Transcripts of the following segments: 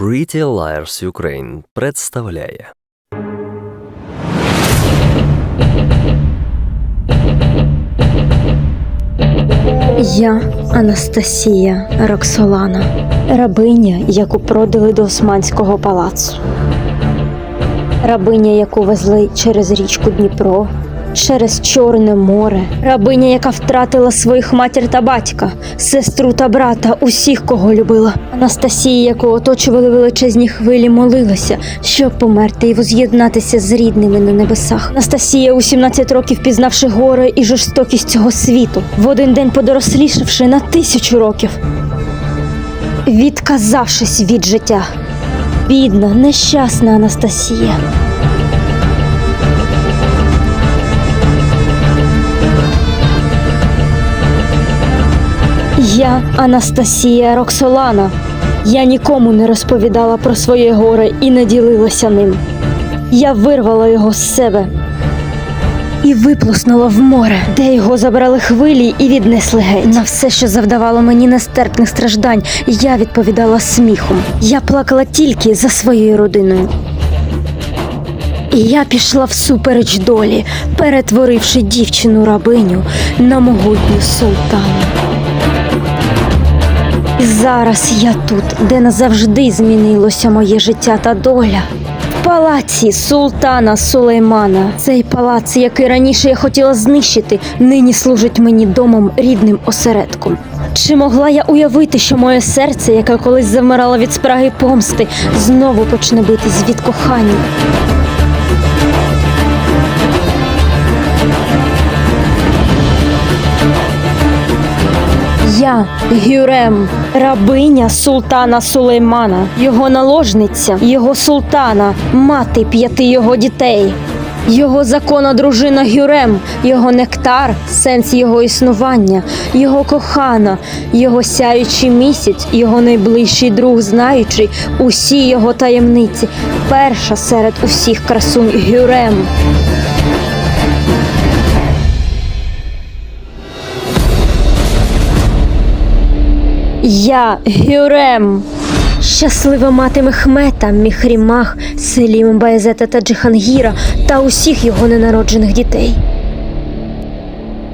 Pretty Liars Ukraine представляє Я Анастасія Роксолана, рабиня, яку продали до Османського палацу. Рабиня, яку везли через річку Дніпро, через Чорне море. Рабиня, яка втратила своїх матір та батька, сестру та брата, усіх, кого любила. Анастасія, яку оточували величезні хвилі, молилася, щоб померти і воз'єднатися з рідними на небесах. Анастасія у 17 років пізнавши горе і жорстокість цього світу, в один день подорослішавши на тисячу років, відказавшись від життя. Бідна, нещасна Анастасія. Я Анастасія Роксолана. Я нікому не розповідала про своє горе і не ділилася ним. Я вирвала його з себе і виплеснула в море, де його забрали хвилі і віднесли геть. На все, що завдавало мені нестерпних страждань, я відповідала сміхом. Я плакала тільки за своєю родиною. І я пішла всупереч долі, перетворивши дівчину рабиню на могутню султану. Зараз я тут, де назавжди змінилося моє життя та доля. Палаці султана Сулеймана. Цей палац, який раніше я хотіла знищити, нині служить мені домом рідним осередком. Чи могла я уявити, що моє серце, яке колись завмирало від спраги помсти, знову почне битись від кохання? Гюрем, рабиня султана Сулеймана, його наложниця, його султана, мати п'яти його дітей. Його законна дружина Гюрем, його нектар, сенс його існування, його кохана, його сяючий місяць, його найближчий друг, знаючий усі його таємниці, перша серед усіх красунь Гюрем. Я Гюрем. Щаслива мати Мехмета, Міхрімах, Селім Баязета та Джихангіра та усіх його ненароджених дітей.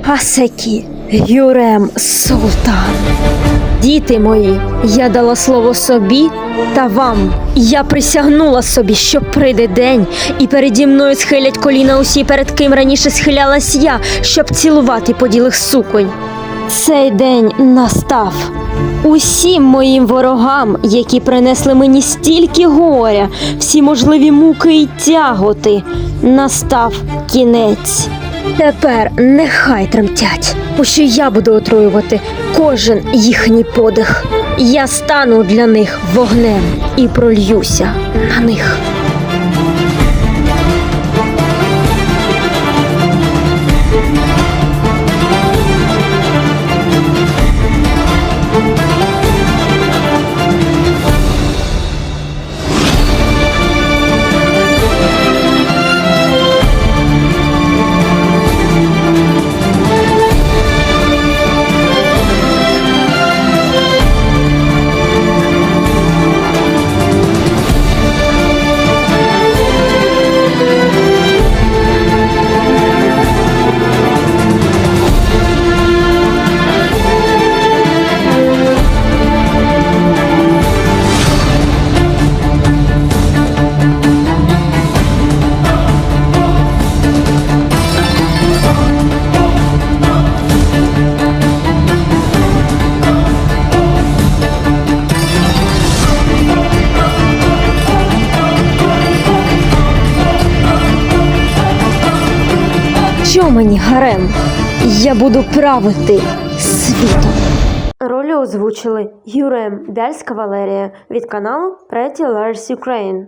Асекі, Гюрем, Султан. Діти мої, я дала слово собі та вам. Я присягнула собі, що прийде день, і переді мною схилять коліна усі, перед ким раніше схилялась я, щоб цілувати поділих суконь. Цей день настав. Усім моїм ворогам, які принесли мені стільки горя, всі можливі муки й тяготи, настав кінець. Тепер нехай тремтять, бо що я буду отруювати кожен їхній подих. Я стану для них вогнем і прольюся на них. Що мені гарем? Я буду правити світом. Ролі озвучили Юрем Дельська Валерія від каналу Pretty Lars Ukraine.